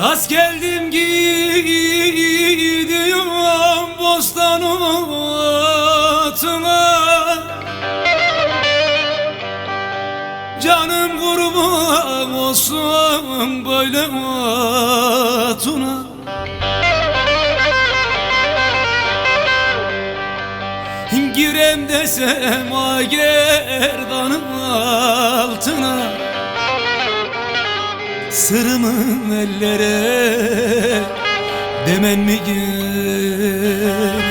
Rast geldim gidiyorum bostan otuna Canım kurban olsun böyle otuna Girem desem a gerdanın Sırrımın ellere demen mi gel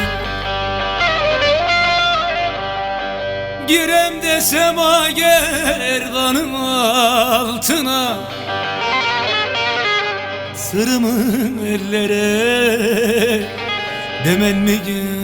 Girem desem a gerdanın altına. Sırrımın ellere demen mi gel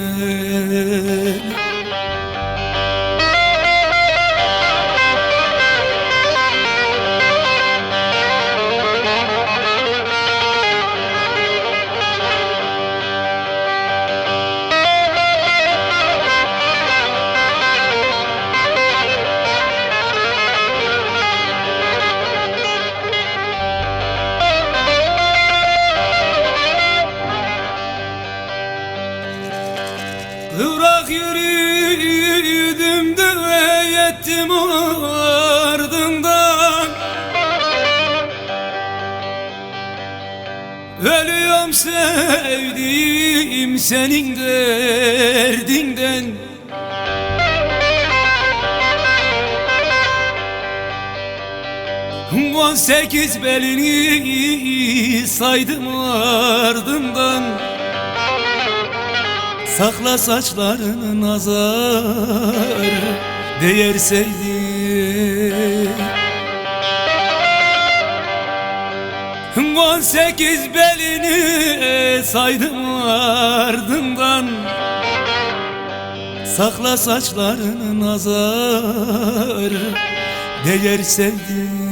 Kıvrak yürüdüm de yettim ardından Ölüyorum sevdiğim senin derdinden. On sekiz belini saydım ardından Sakla saçlarını nazar değerseydi On sekiz belini saydım ardından. Sakla saçlarını nazar değerseydi